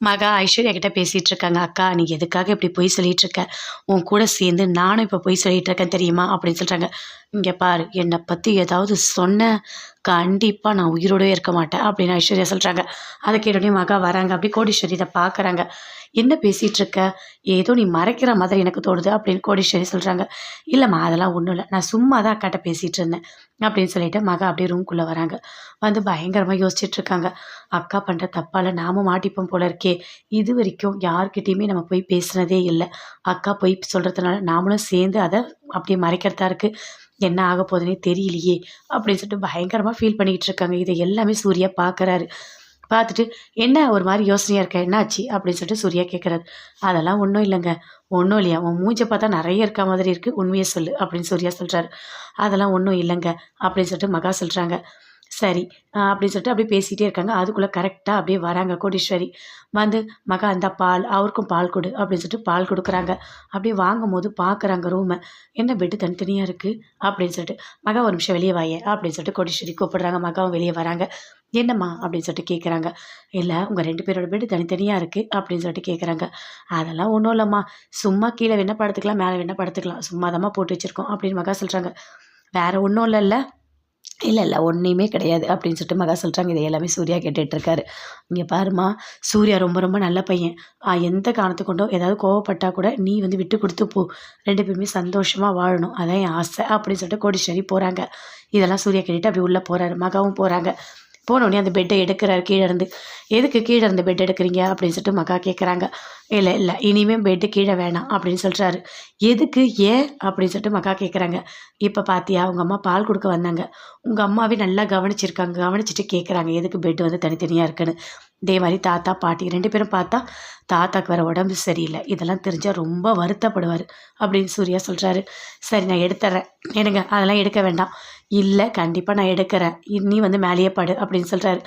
மகா ஐஸ்வர்யா கிட்ட பேசிகிட்டு இருக்காங்க அக்கா நீ எதுக்காக இப்படி பொய் சொல்லிட்டு இருக்க உன் கூட சேர்ந்து நானும் இப்போ பொய் சொல்லிட்டு இருக்கேன் தெரியுமா? அப்படின்னு சொல்கிறாங்க இங்கே பாரு என்னை பற்றி ஏதாவது சொன்ன கண்டிப்பாக நான் உயிரோடவே இருக்க மாட்டேன் அப்படின்னு ஐஸ்வர்யா சொல்கிறாங்க அதை கேட்டோடனே மகா வராங்க. அப்படி கோடீஸ்வரி இதை பார்க்குறாங்க. என்ன பேசிகிட்டு இருக்க? ஏதோ நீ மறைக்கிற மாதிரி எனக்கு தோணுது அப்படின்னு கோடீஸ்வரி சொல்கிறாங்க இல்லைம்மா அதெல்லாம் ஒன்றும் இல்லை. நான் சும்மா தான் அக்காட்ட பேசிகிட்டு இருந்தேன் அப்படின்னு சொல்லிட்டு மகா அப்படியே ரூம்குள்ளே வராங்க. வந்து பயங்கரமாக யோசிச்சுட்டு இருக்காங்க. அக்கா பண்ணுற தப்பால் நாமும் மாட்டிப்போம் போல இருக்கே. இது வரைக்கும் யாருக்கிட்டேயுமே நம்ம போய் பேசுனதே இல்லை. அக்கா போய் சொல்கிறதுனால நாமளும் சேர்ந்து அதை அப்படியே மறைக்கிறதா இருக்குது என்ன ஆக போகுதுன்னே தெரியலையே அப்படின்னு சொல்லிட்டு பயங்கரமாக ஃபீல் பண்ணிக்கிட்டு இருக்காங்க. இதை எல்லாமே சூர்யா பார்க்குறாரு பார்த்துட்டு என்ன ஒரு மாதிரி யோசனையாக இருக்க? என்னாச்சு? அப்படின்னு சொல்லிட்டு சூர்யா கேட்குறாரு அதெல்லாம் ஒன்றும் இல்லைங்க. ஒன்றும் இல்லையா? உன் மூஞ்சை பார்த்தா நிறைய இருக்க மாதிரி இருக்குது உண்மையை சொல்லு அப்படின்னு சூர்யா சொல்கிறாரு அதெல்லாம் ஒன்றும் இல்லைங்க அப்படின்னு சொல்லிட்டு மகா சொல்கிறாங்க சரி அப்படின்னு சொல்லிட்டு அப்படியே பேசிகிட்டே இருக்காங்க. அதுக்குள்ளே கரெக்டாக அப்படியே வராங்க கோடீஸ்வரி. வந்து மகா அந்த பால் அவருக்கும் பால் கொடு அப்படின்னு சொல்லிட்டு பால் கொடுக்குறாங்க. அப்படியே வாங்கும் போது பார்க்குறாங்க ரூமை. என்ன பெட்டு தனித்தனியாக இருக்குது அப்படின்னு சொல்லிட்டு மகா ஒரு நிமிஷம் வெளியே வாயே அப்படின்னு சொல்லிட்டு கோடீஸ்வரி கூப்பிடுறாங்க. மகாவும் வெளியே வராங்க. என்னம்மா? அப்படின்னு சொல்லிட்டு கேட்குறாங்க இல்லை உங்கள் ரெண்டு பேரோட பெட்டு தனித்தனியாக இருக்குது அப்படின்னு சொல்லிட்டு கேட்குறாங்க அதெல்லாம் ஒன்றும் இல்லைம்மா. சும்மா கீழே வெண்ண படுத்துக்கலாம் மேலே வெண்ண படுத்துக்கலாம் சும்மா போட்டு வச்சுருக்கோம் அப்படின்னு மகா சொல்கிறாங்க வேறு ஒன்றும் இல்லைல்ல. இல்லை இல்லை ஒன்றையுமே கிடையாது அப்படின்னு சொல்லிட்டு மகா சொல்கிறாங்க இதை எல்லாமே சூர்யா கேட்டுட்ருக்காரு. இங்கே பாருமா சூர்யா ரொம்ப ரொம்ப நல்ல பையன். எந்த காரணத்து கொண்டோ ஏதாவது கோவப்பட்டால் கூட நீ வந்து விட்டு கொடுத்து போ. ரெண்டு பேருமே சந்தோஷமாக வாழணும். அதான் என் ஆசை அப்படின்னு சொல்லிட்டு கோடீஸ்வரி போகிறாங்க இதெல்லாம் சூர்யா கேட்டுட்டு அப்படி உள்ளே போகிறாரு மகாவும் போகிறாங்க போனோடனே அந்த பெட்டை எடுக்கிறார் கீழே இருந்து. எதுக்கு கீழே இருந்து பெட் எடுக்கிறீங்க? அப்படின்னு சொல்லிட்டு மக்கா கேட்குறாங்க இல்லை இல்லை இனிமேல் பெட்டு கீழே வேணாம் அப்படின்னு சொல்கிறாரு எதுக்கு ஏன்? அப்படின்னு சொல்லிட்டு மக்கா கேட்குறாங்க இப்போ பார்த்தியா உங்கள் அம்மா பால் கொடுக்க வந்தாங்க. உங்கள் அம்மாவே நல்லா கவனிச்சிருக்காங்க கவனிச்சிட்டு கேட்குறாங்க எதுக்கு பெட்டு வந்து தனித்தனியாக இருக்குன்னு. இதே மாதிரி தாத்தா பாட்டி ரெண்டு பேரும் பார்த்தா தாத்தாக்கு வேறு உடம்பு சரியில்லை. இதெல்லாம் தெரிஞ்சால் ரொம்ப வருத்தப்படுவார் அப்படின்னு சூர்யா சொல்கிறாரு சரி நான் எடுத்துட்றேன் எடுங்க அதெல்லாம் எடுக்க வேண்டாம். இல்லை கண்டிப்பாக நான் எடுக்கிறேன். நீ வந்து மேலேயே படு அப்படின்னு சொல்கிறாரு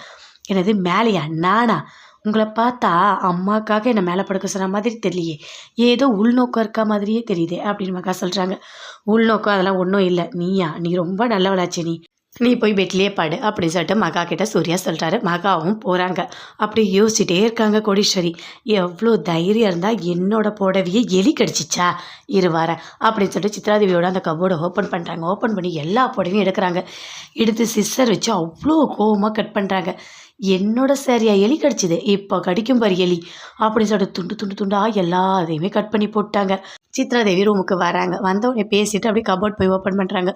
எனது மேலேயா? நானா? உங்களை பார்த்தா அம்மாக்காக என்னை மேலே படுக்க சொன்ன மாதிரி தெரியலையே. ஏதோ உள்நோக்கம் இருக்க மாதிரியே தெரியுதே அப்படின்னு மக்கா சொல்கிறாங்க உள்நோக்கம் அதெல்லாம் ஒன்றும் இல்லை. நீயா? நீ ரொம்ப நல்லவளாச்சு நீ. நீ போய் பெட்லேயே பாடு அப்படின்னு சொல்லிட்டு மகா கிட்ட சூர்யா சொல்கிறாரு மகாவும் போகிறாங்க அப்படி யோசிச்சுட்டே இருக்காங்க கோடீஸ்வரி. எவ்வளோ தைரியம் இருந்தால் என்னோட புடவையை எலி கடிச்சிச்சா? இருவார அப்படின்னு சொல்லிட்டு சித்ராதேவியோட அந்த கபோர்டை ஓப்பன் பண்ணுறாங்க ஓப்பன் பண்ணி எல்லா புடவையும் எடுக்கிறாங்க. எடுத்து சிஸ்டர் வச்சு அவ்வளோ கோவமாக கட் பண்ணுறாங்க என்னோட சரியா எலி கடிச்சிது. இப்போ கடிக்கும் பாரு எலி. அப்படின்னு சொல்லிட்டு துண்டு துண்டு துண்டாக எல்லாத்தையுமே கட் பண்ணி போட்டாங்க. சித்ராதேவி ரூமுக்கு வராங்க. வந்தவொடனே பேசிட்டு அப்படியே கபோர்ட் போய் ஓப்பன் பண்ணுறாங்க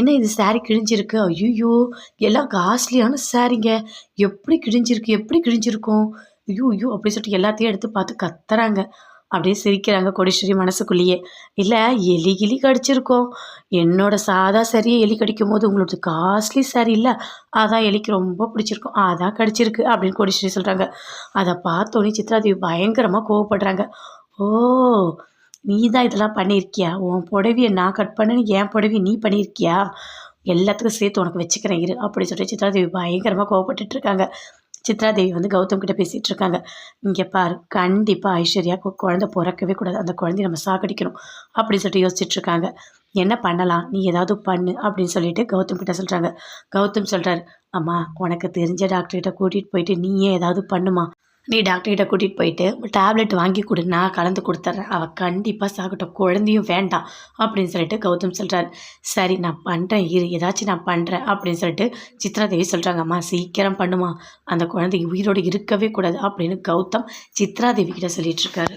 என்ன இது சாரீ கிழிஞ்சிருக்கு? ஐயோ எல்லாம் காஸ்ட்லியான சாரீங்க எப்படி கிழிஞ்சிருக்கு? எப்படி கிழிஞ்சிருக்கும்? ஐயோ ஐயோ அப்படி சொல்லிட்டு எல்லாத்தையும் எடுத்து பார்த்து கத்துறாங்க. அப்படியே சிரிக்கிறாங்க கொடிஸ்வரி மனசுக்குள்ளேயே. இல்லை எலி கிளி கடிச்சிருக்கோம். என்னோட சாதா சரியை எலி கடிக்கும் போது உங்களோட காஸ்ட்லி சாரி இல்லை. அதான் எலிக்கு ரொம்ப பிடிச்சிருக்கும். அதான் கடிச்சிருக்கு அப்படின்னு கொடிஸ்வரி சொல்கிறாங்க அதை பார்த்தோன்னே சித்ராதேவி பயங்கரமாக கோவப்படுறாங்க. ஓ நீ தான் இதெல்லாம் பண்ணியிருக்கியா? உன் புடவையை நான் கட் பண்ணேன்னு என் புடவையை நீ பண்ணியிருக்கியா? எல்லாத்துக்கும் சேர்த்து உனக்கு வச்சுக்கிறேன் இரு அப்படி சொல்லிட்டு சித்ராதேவி பயங்கரமாக கோவப்பட்டுட்ருக்காங்க சித்ராதேவி வந்து கௌதம் கிட்ட பேசிகிட்டு இருக்காங்க. இங்கே பாரு கண்டிப்பாக ஐஸ்வர்யா குழந்தை பிறக்கவே கூடாது. அந்த குழந்தைய நம்ம சாகடிக்கணும் அப்படின்னு சொல்லிட்டு யோசிச்சுட்டு இருக்காங்க. என்ன பண்ணலாம்? நீ ஏதாவது பண்ணு அப்படின்னு சொல்லிட்டு கௌதம் கிட்ட சொல்கிறாங்க கௌதம் சொல்கிறார் அம்மா உனக்கு தெரிஞ்ச டாக்டர்கிட்ட கூட்டிகிட்டு போயிட்டு நீயே ஏதாவது பண்ணுமா? நீ டாக்டர்கிட்ட கூட்டிகிட்டு போயிட்டு டேப்லெட் வாங்கி கொடு நான் கலந்து கொடுத்துட்றேன் அவள் கண்டிப்பாக சாகட்டும். குழந்தையும் வேண்டாம் அப்படின்னு சொல்லிட்டு கௌதம் சொல்கிறார் சரி நான் பண்ணுறேன் இரு ஏதாச்சும் நான் பண்ணுறேன் அப்படின்னு சொல்லிட்டு சித்ராதேவி சொல்கிறாங்க அம்மா சீக்கிரம் பண்ணுமா. அந்த குழந்தை உயிரோடு இருக்கவே கூடாது அப்படின்னு கௌதம் சித்ராதேவி கிட்ட சொல்லிட்டு இருக்காரு.